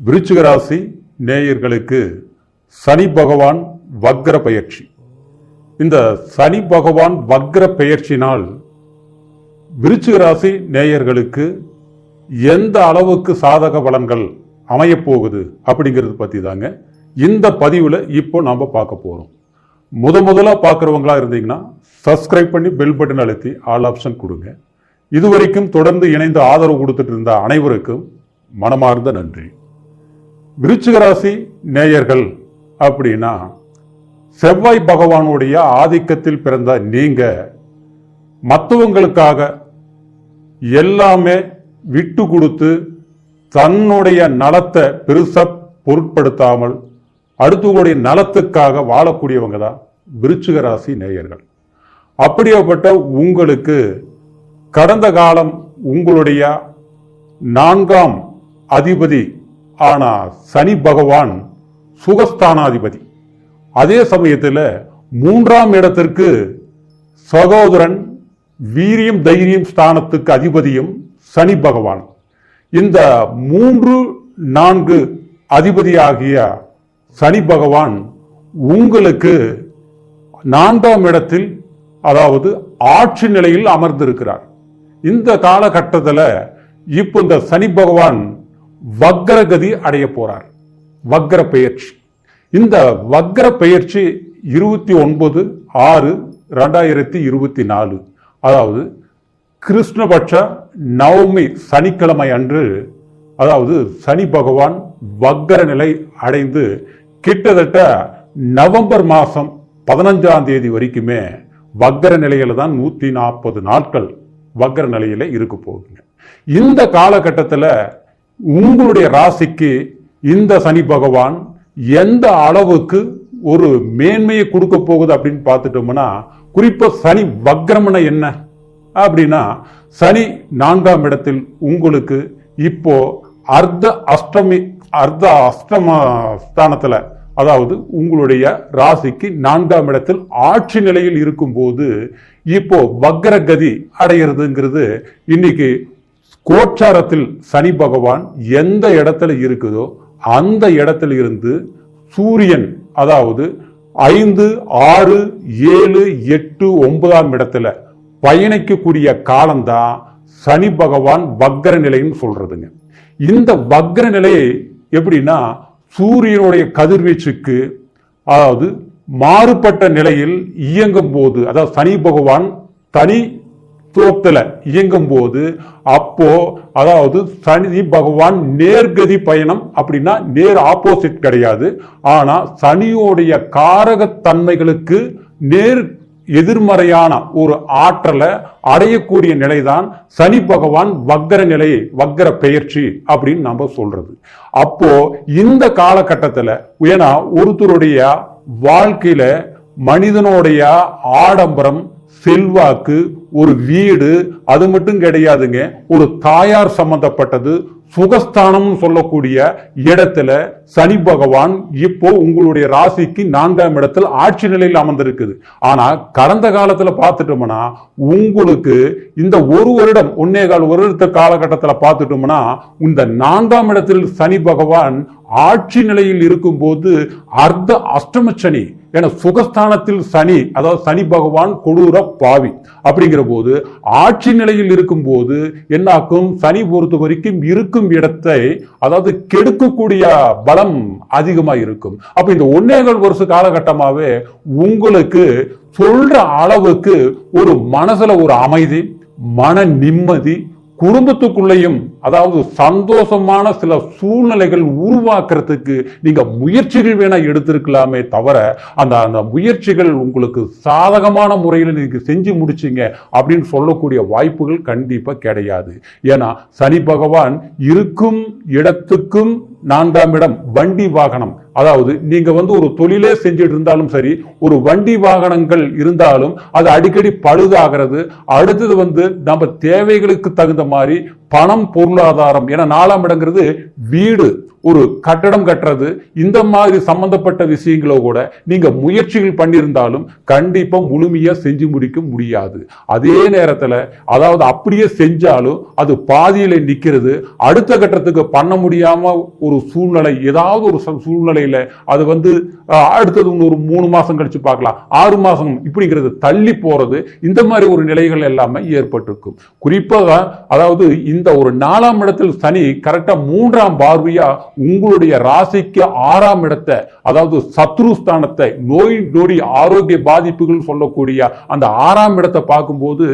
விருச்சிக ராசி நேயர்களுக்கு சனி பகவான் வக்ர பயிற்சி இந்த சனி பகவான் வக்ர பெயர்ச்சினால் விருச்சிக ராசி நேயர்களுக்கு எந்த அளவுக்கு சாதக பலன்கள் அமையப் போகுது அப்படிங்கிறது பற்றி தாங்க இந்த பதிவில் இப்போ நாம் பார்க்க போகிறோம் முத முதலாக பார்க்குறவங்களா இருந்தீங்கன்னா சப்ஸ்கிரைப் பண்ணி பெல் பட்டன் அழுத்தி ஆல் ஆப்ஷன் கொடுங்க. இதுவரைக்கும் தொடர்ந்து இணைந்து ஆதரவு கொடுத்துட்டு இருந்த அனைவருக்கும் மனமார்ந்த நன்றி. விருச்சிகராசி நேயர்கள் அப்படின்னா செவ்வாய் பகவானுடைய ஆதிக்கத்தில் பிறந்த நீங்கள் மற்றவங்களுக்காக எல்லாமே விட்டு கொடுத்து தன்னுடைய நலத்தை பெருசா பொருட்படுத்தாமல் அடுத்தவங்களுடைய நலத்துக்காக வாழக்கூடியவங்க தான் விருச்சிக ராசி நேயர்கள். அப்படியாப்பட்ட உங்களுக்கு கடந்த காலம் உங்களுடைய நான்காம் அதிபதி ஆனால் சனி பகவான் சுகஸ்தானாதிபதி. அதே சமயத்தில் மூன்றாம் இடத்திற்கு சகோதரன் வீரியம் தைரியம் ஸ்தானத்துக்கு அதிபதியும் சனி பகவான். இந்த மூன்று நான்கு அதிபதியாகிய சனி பகவான் உங்களுக்கு நான்காம் இடத்தில் அதாவது ஆட்சி நிலையில் அமர்ந்திருக்கிறார். இந்த காலகட்டத்தில் இப்போ இந்த சனி பகவான் வக்ரகதி அடைய போறார். வக்ர பெயர்ச்சி. இந்த வக்ர பெயர்ச்சி இருபத்தி ஒன்பது ஆறு ரெண்டாயிரத்தி இருபத்தி நாலு. அதாவது கிருஷ்ணபட்ச நவமி சனிக்கிழமை அன்று அதாவது சனி பகவான் வக்கர நிலை அடைந்து கிட்டத்தட்ட நவம்பர் மாதம் பதினஞ்சாம் தேதி வரைக்குமே வக்கர நிலையில தான் நூற்றி நாற்பது நாட்கள் வக்கர நிலையில இருக்க போகுதுங்க. இந்த காலகட்டத்தில் உங்களுடைய ராசிக்கு இந்த சனி பகவான் எந்த அளவுக்கு ஒரு மேன்மையை கொடுக்க போகுது அப்படின்னு பார்த்துட்டோம்னா குறிப்பாக சனி வக்ரம்னா என்ன? அப்படின்னா சனி நான்காம் இடத்தில் உங்களுக்கு இப்போ அர்த்த அஷ்டமி அர்த்த அஷ்டம ஸ்தானத்தில் அதாவது உங்களுடைய ராசிக்கு நான்காம் இடத்தில் ஆட்சி நிலையில் இருக்கும்போது இப்போ வக்ரகதி அடையிறதுங்கிறது இன்னைக்கு கோச்சாரத்தில் சனி பகவான் எந்த இடத்துல இருக்குதோ அந்த இடத்துல இருந்து சூரியன் அதாவது ஐந்து ஆறு ஏழு எட்டு ஒன்பதாம் இடத்துல பயணிக்கக்கூடிய காலம்தான் சனி பகவான் வக்ர நிலைன்னு சொல்றதுங்க. இந்த வக்ர நிலையை எப்படின்னா சூரியனுடைய கதிர்வீச்சுக்கு அதாவது மாறுபட்ட நிலையில் இயங்கும் போது அதாவது சனி பகவான் தனி துவத்தில் இயங்கும் போது அப்போ அதாவது சனி பகவான் நேர்கதி பயணம் அப்படின்னா நேர் ஆப்போசிட் கிடையாது. ஆனால் சனியோடைய காரகத்தன்மைகளுக்கு நேர் எதிர்மறையான ஒரு ஆற்றலை அடையக்கூடிய நிலைதான் சனி பகவான் வக்கர நிலை வக்கர பெயர்ச்சி அப்படின்னு நம்ம சொல்றது. அப்போ இந்த காலகட்டத்தில் ஏன்னா ஒருத்தருடைய வாழ்க்கையில மனிதனுடைய ஆடம்பரம் செல்வாக்கு ஒரு வீடு அது மட்டும் கிடையாதுங்க. ஒரு தாயார் சம்பந்தப்பட்டது சுகஸ்தானம் சொல்லக்கூடிய இடத்துல சனி பகவான் இப்போ உங்களுடைய ராசிக்கு நான்காம் இடத்தில் ஆட்சி நிலையில் அமர்ந்திருக்குது. ஆனா கடந்த காலத்துல பார்த்துட்டோம்னா உங்களுக்கு இந்த ஒரு வருடம் ஒன்னே கால் வருடத்த காலகட்டத்தில் பார்த்துட்டோம்னா இந்த நான்காம் இடத்தில் சனி பகவான் ஆட்சி நிலையில் இருக்கும்போது அர்த்த அஷ்டம சனி ஏன்னா சுகஸ்தானத்தில் சனி அதாவது சனி பகவான் கொடூர பாவி. அப்படிங்கிற போது ஆட்சி நிலையில் இருக்கும் போது என்னாக்கும் சனி பொறுத்த வரைக்கும் இருக்கும் இடத்தை அதாவது கெடுக்கக்கூடிய பலம் அதிகமாக இருக்கும். அப்போ இந்த ஒன்னேகால் வருஷ காலகட்டமாவே உங்களுக்கு சொல்ற அளவுக்கு ஒரு மனசுல ஒரு அமைதி மன நிம்மதி குடும்பத்துக்குள்ளேயும் அதாவது சந்தோஷமான சில சூழ்நிலைகள் உருவாக்குறதுக்கு நீங்க முயற்சிகள் வேணா எடுத்திருக்கலாமே தவிர அந்த அந்த முயற்சிகள் உங்களுக்கு சாதகமான முறையில் நீங்க செஞ்சு முடிச்சீங்க அப்படின்னு சொல்லக்கூடிய வாய்ப்புகள் கண்டிப்பா கிடையாது. ஏன்னா சனி பகவான் இருக்கும் இடத்துக்கும் நான்காம் இடம் வண்டி வாகனம். அதாவது நீங்க வந்து ஒரு தொழிலே செஞ்சுட்டு இருந்தாலும் சரி ஒரு வண்டி வாகனங்கள் இருந்தாலும் அது அடிக்கடி பழுதாகிறது. அடுத்தது வந்து நம்ம தேவைகளுக்கு தகுந்த மாதிரி பணம் பொருளாதாரம். என நாலாம் இடங்கிறது வீடு ஒரு கட்டடம் கட்டுறது. இந்த மாதிரி சம்பந்தப்பட்ட விஷயங்களோ கூட நீங்க முயற்சிகள் பண்ணியிருந்தாலும் கண்டிப்பா முழுமையா செஞ்சு முடிக்க முடியாது. அதே நேரத்துல அதாவது அப்படியே செஞ்சாலும் அது பாதியில நிக்கிறது. அடுத்த கட்டத்துக்கு பண்ண முடியாம ஒரு சூழ்நிலை ஏதாவது ஒரு சூ- சூழ்நிலையில அது வந்து அடுத்தது ஒரு மூணு மாசம் கழிச்சு பார்க்கலாம். ஆறு மாசம் இப்படிங்கிறது தள்ளி போறது. இந்த மாதிரி ஒரு நிலைகள் எல்லாமே ஏற்பட்டிருக்கும். குறிப்பாக அதாவது இந்த ஒரு நாலாம் இடத்தில் சனி கரெக்டா மூன்றாம் பார்வையா உங்களுடைய ராசிக்கு ஆறாம் இடத்தை அதாவது சத்ரு ஸ்தானத்தை நோய் நொடி ஆரோக்கிய பாதிப்புகள் சொல்லக்கூடிய அந்த ஆறாம் இடத்தை பார்க்கும்போது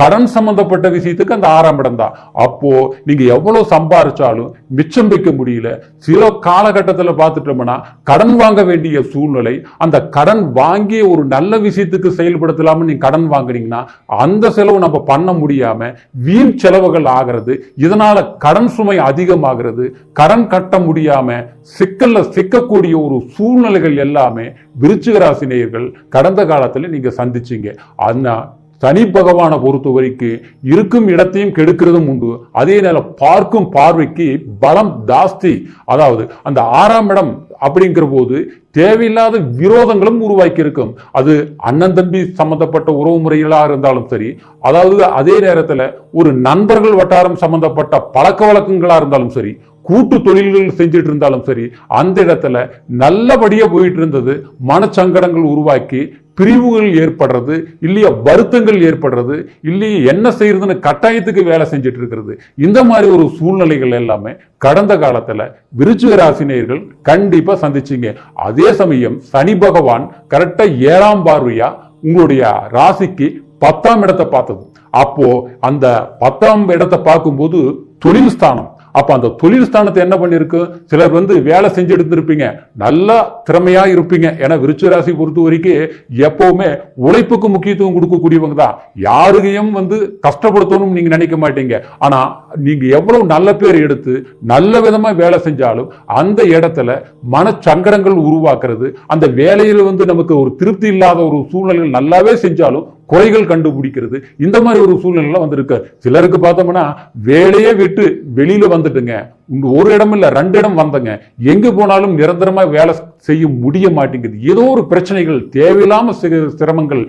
கடன் சம்பந்தப்பட்ட விஷயத்துக்கு அந்த ஆறாம் இடம் தான். அப்போ நீங்க எவ்வளவு சம்பாரிச்சாலும் மிச்சம் வைக்க முடியல. சில காலகட்டத்தில் பார்த்துட்டோம்னா கடன் வாங்க வேண்டிய சூழ்நிலை அந்த கடன் வாங்கி ஒரு நல்ல விஷயத்துக்கு செயல்படுத்தலாம நீங்க கடன் வாங்குனீங்கன்னா அந்த செலவு நம்ம பண்ண முடியாம வீண் செலவுகள் ஆகிறது இதனால கடன் சுமை அதிகமாகிறது கடன் கட்ட முடியாம சிக்கல்ல சிக்கக்கூடிய ஒரு சூழ்நிலைகள் எல்லாமே விருச்சிக ராசி நேயர்கள் கடந்த காலத்தில் நீங்க சந்திச்சீங்க. ஆனா சனி பகவானை பொறுத்த வரைக்கும் இருக்கும் இடத்தையும் கெடுக்கிறதும் உண்டு. அதே நேரம் பார்க்கும் பார்வைக்கு பலம் ஜாஸ்தி. அதாவது அந்த ஆறாம் இடம் அப்படிங்கிற போது தேவையில்லாத விரோதங்களும் உருவாக்கி இருக்கும். அது அண்ணன் தம்பி சம்பந்தப்பட்ட உறவு முறைகளாக இருந்தாலும் சரி அதாவது அதே நேரத்துல ஒரு நண்பர்கள் வட்டாரம் சம்பந்தப்பட்ட பழக்க வழக்கங்களாக இருந்தாலும் சரி கூட்டு தொழில்கள் செஞ்சுட்டு இருந்தாலும் சரி அந்த இடத்துல நல்லபடியாக போயிட்டு இருந்தது மனச்சங்கடங்கள் உருவாக்கி பிரிவுகள் ஏற்படுறது இல்லையா வருத்தங்கள் ஏற்படுறது இல்லையா என்ன செய்யறதுன்னு கட்டாயத்துக்கு வேலை செஞ்சுட்டு இருக்கிறது இந்த மாதிரி ஒரு சூழ்நிலைகள் எல்லாமே கடந்த காலத்தில் விருச்சிக ராசினியர்கள் கண்டிப்பாக சந்திச்சிங்க. அதே சமயம் சனி பகவான் கரெக்டாக ஏழாம் பார்வையா உங்களுடைய ராசிக்கு பத்தாம் இடத்தை பார்த்தது. அப்போ அந்த பத்தாம் இடத்தை பார்க்கும்போது தொழில் ஸ்தானம் அப்போ அந்த தொழில் ஸ்தானத்தை என்ன பண்ணியிருக்கு சிலர் வந்து வேலை செஞ்சு எடுத்திருப்பீங்க நல்லா திறமையா இருப்பீங்க. ஏன்னா விருச்சு ராசி பொறுத்த வரைக்கும் எப்போவுமே உழைப்புக்கு முக்கியத்துவம் கொடுக்கக்கூடியவங்க தான். யாருக்கையும் வந்து கஷ்டப்படுத்தணும்னு நீங்க நினைக்க மாட்டீங்க. ஆனா நீங்க எவ்வளவு நல்ல பேர் எடுத்து நல்ல விதமா வேலை செஞ்சாலும் அந்த இடத்துல மனச்சங்கடங்கள் உருவாக்குறது அந்த வேலையில் வந்து நமக்கு ஒரு திருப்தி இல்லாத ஒரு சூழ்நிலைகள் நல்லாவே செஞ்சாலும் குறைகள் கண்டுபிடிக்கிறது. இந்த மாதிரி ஒரு சூழ்நிலை வந்திருக்கு. சிலருக்கு பார்த்தோம்னா வேலையே விட்டு வெளியில வந்துட்டுங்க. ஒரு இடம் இல்லை ரெண்டு இடம் வந்தங்க. எங்கே போனாலும் நிரந்தரமாக வேலை செய்ய முடிய மாட்டேங்குது. ஏதோ ஒரு பிரச்சனைகள் தேவையில்லாம சிரமங்கள்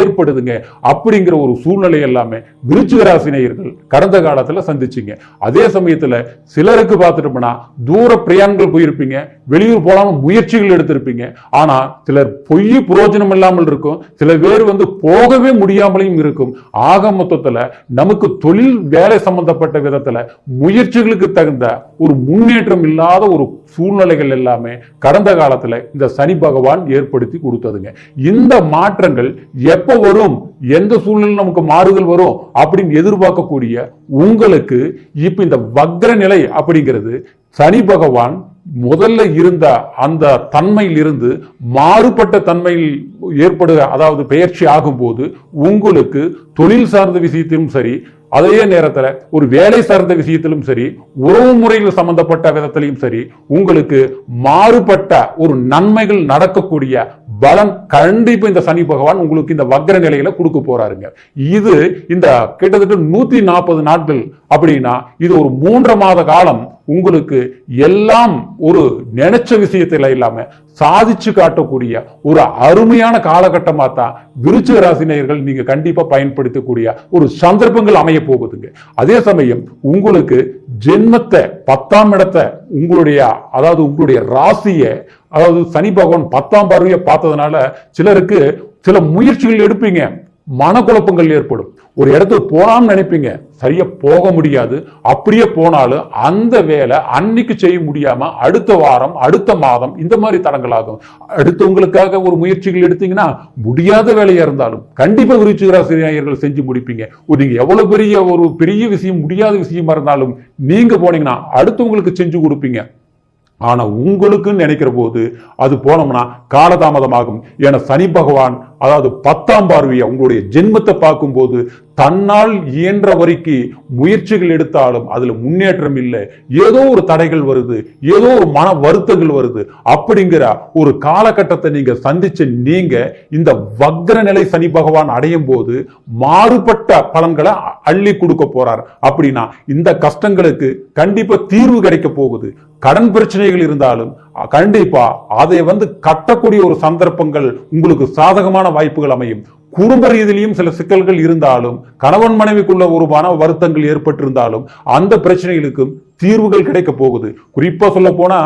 ஏற்படுதுங்க. அப்படிங்கிற ஒரு சூழ்நிலை எல்லாமே விருச்சிகராசினியர்கள் கடந்த காலத்தில் சந்திச்சிங்க. அதே சமயத்தில் சிலருக்கு பார்த்துட்டோம்னா தூர பிரயாணங்கள் போயிருப்பீங்க. வெளியூர் போகாமல் முயற்சிகள் எடுத்திருப்பீங்க. ஆனால் சிலர் பொய் புரோஜனம் இல்லாமல் இருக்கும். சில பேர் வந்து போகவே முடியாமலையும் இருக்கும். ஆக மொத்தத்தில் நமக்கு தொழில் வேலை சம்பந்தப்பட்ட விதத்தில் முயற்சிகளுக்கு தகுந்த ஒரு முன்னேற்றம் இல்லாத ஒரு சூழ்நிலைகள் எல்லாமே கடந்த காலத்துல இந்த சனி பகவான் ஏற்படுத்தி கொடுத்ததுங்க. இந்த மாற்றங்கள் எப்ப வரும்? எந்த சூழ்நிலை நமக்கு மாறுதல் வரும்? அப்படின்னு எதிர்பார்க்கக்கூடிய உங்களுக்கு இப்போ இந்த வக்ர நிலை அப்படிங்கிறது சனி பகவான் முதல்ல இருந்த அந்த தன்மையில் இருந்து மாறுபட்ட தன்மையில் ஏற்படுக அதாவது பெயர்ச்சி ஆகும்போது உங்களுக்கு தொழில் சார்ந்த விஷயத்திலும் சரி அதே நேரத்தில் ஒரு வேலை சார்ந்த விஷயத்திலும் சரி உறவு முறைகள் சம்பந்தப்பட்ட விதத்திலையும் சரி உங்களுக்கு மாறுபட்ட ஒரு நன்மைகள் நடக்கக்கூடிய பலம் கண்டிப்பா இந்த சனி பகவான் உங்களுக்கு இந்த வக்ர நிலையில கொடுக்க போறாருங்க. இது இந்த கிட்டத்தட்ட நூத்தி நாற்பது நாட்கள் அப்படின்னா இது ஒரு மூன்று மாத காலம் உங்களுக்கு எல்லாம் ஒரு நினைச்ச விஷயத்துல இல்லாம சாதிச்சு காட்டக்கூடிய ஒரு அருமையான காலகட்டமா தான் விருச்சிக ராசினியர்கள் நீங்க கண்டிப்பா பயன்படுத்தக்கூடிய ஒரு சந்தர்ப்பங்கள் அமைய போகுதுங்க. அதே சமயம் உங்களுக்கு ஜென்மத்தை பத்தாம் இடத்தை உங்களுடைய அதாவது உங்களுடைய ராசியை அதாவது சனி பகவான் பத்தாம் பார்வையை பார்த்ததுனால சிலருக்கு சில முயற்சிகள் எடுப்பீங்க மனக்குழப்பங்கள் ஏற்படும். ஒரு இடத்துக்கு போகலாம்னு நினைப்பீங்க சரியா போக முடியாது. அப்படியே போனாலும் அந்த வேலை அன்னைக்கு செய்ய முடியாம அடுத்த வாரம் அடுத்த மாதம் இந்த மாதிரி தடங்களாகும். அடுத்தவங்களுக்காக ஒரு முயற்சிகள் எடுத்தீங்கன்னா முடியாத வேலையா இருந்தாலும் கண்டிப்பா விருச்சிகராசிரியர்கள் செஞ்சு முடிப்பீங்க. நீங்க எவ்வளவு பெரிய ஒரு பெரிய விஷயம் முடியாத விஷயமா இருந்தாலும் நீங்க போனீங்கன்னா அடுத்தவங்களுக்கு செஞ்சு கொடுப்பீங்க. ஆனா உங்களுக்குன்னு நினைக்கிற போது அது போனோம்னா காலதாமதமாகும். என சனி பகவான் அதாவது பத்தாம் பார்வையை உங்களுடைய ஜென்மத்தை பார்க்கும்போது தன்னால் இயன்ற வரைக்கு முயற்சிகள் எடுத்தாலும் அதுல முன்னேற்றம் இல்லை. ஏதோ ஒரு தடைகள் வருது ஏதோ ஒரு மன வருத்தங்கள் வருது. அப்படிங்கிற ஒரு காலகட்டத்தை நீங்க சந்திச்ச நீங்க இந்த வக்ர நிலை சனி பகவான் அடையும் போது மாறுபட்ட பலன்களை அள்ளி கொடுக்க போறார். அப்படின்னா இந்த கஷ்டங்களுக்கு கண்டிப்பா தீர்வு கிடைக்க போகுது. கடன் பிரச்சனைகள் இருந்தாலும் கண்டிப்பா அதை வந்து கட்டக்கூடிய ஒரு சந்தர்ப்பங்கள் உங்களுக்கு சாதகமான வாய்ப்புகள் அமையும். குடும்ப ரீதியிலையும் சில சிக்கல்கள் இருந்தாலும் கணவன் மனைவிக்குள்ள ஒரு மன வருத்தங்கள் ஏற்பட்டிருந்தாலும் அந்த பிரச்சனைகளுக்கும் தீர்வுகள் கிடைக்க போகுது. குறிப்பா சொல்ல போனா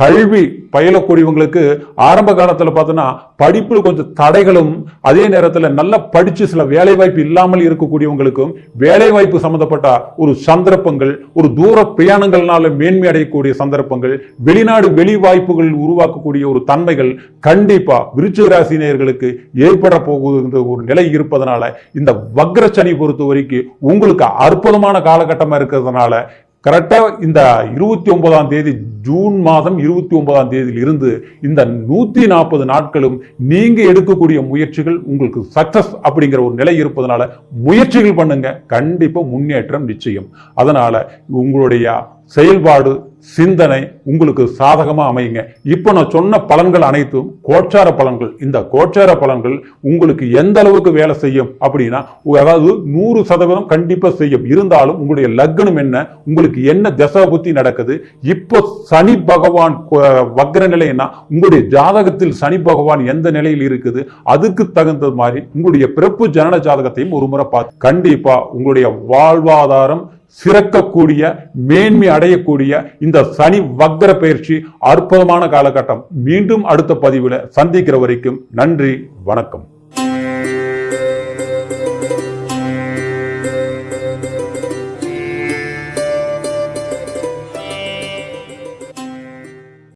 கல்வி பயிலக்கூடியவங்களுக்கு ஆரம்ப காலத்தில் பார்த்தோன்னா படிப்பில் கொஞ்சம் தடைகளும் அதே நேரத்தில் நல்லா படித்து சில வேலைவாய்ப்பு இல்லாமல் இருக்கக்கூடியவங்களுக்கும் வேலைவாய்ப்பு சம்மந்தப்பட்ட ஒரு சந்தர்ப்பங்கள் ஒரு தூர பிரயாணங்கள்னால மேன்மை அடையக்கூடிய சந்தர்ப்பங்கள் வெளிநாடு வெளி வாய்ப்புகள் உருவாக்கக்கூடிய ஒரு தன்மைகள் கண்டிப்பாக விருச்சிக ராசினியர்களுக்கு ஏற்பட போகுது ஒரு நிலை இருப்பதனால இந்த வக்ர சனி பொறுத்த வரைக்கும் உங்களுக்கு அற்புதமான காலகட்டமாக இருக்கிறதுனால கரெக்டாக இந்த இருபத்தி ஒன்பதாம் தேதி ஜூன் மாதம் இருபத்தி ஒன்பதாம் தேதியில் இருந்து இந்த நூற்றி நாற்பது நாட்களும் நீங்கள் எடுக்கக்கூடிய முயற்சிகள் உங்களுக்கு சக்ஸஸ் அப்படிங்கிற ஒரு நிலை இருப்பதனால முயற்சிகள் பண்ணுங்க. கண்டிப்பாக முன்னேற்றம் நிச்சயம். அதனால் உங்களுடைய செயல்பாடு சிந்தனை உங்களுக்கு சாதகமாக அமையுங்க. இப்போ நான் சொன்ன பலன்கள் அனைத்தும் கோட்சார பலன்கள். இந்த கோச்சார பலன்கள் உங்களுக்கு எந்த அளவுக்கு வேலை செய்யும் அப்படின்னா அதாவது நூறு சதவீதம் கண்டிப்பாக செய்யும். இருந்தாலும் உங்களுடைய லக்னம் என்ன? உங்களுக்கு என்ன தசா புத்தி நடக்குது? இப்போ சனி பகவான் வக்ர நிலைன்னா உங்களுடைய ஜாதகத்தில் சனி பகவான் எந்த நிலையில் இருக்குது? அதுக்கு தகுந்த மாதிரி உங்களுடைய பிறப்பு ஜனன ஜாதகத்தையும் ஒரு முறை பார்த்து கண்டிப்பாக உங்களுடைய வாழ்வாதாரம் சிறக்கக்கூடிய மேன்மை அடையக்கூடிய இந்த சனி வக்ர பயிற்சி அற்புதமான காலகட்டம். மீண்டும் அடுத்த பதிவில் சந்திக்கிற வரைக்கும் நன்றி வணக்கம்.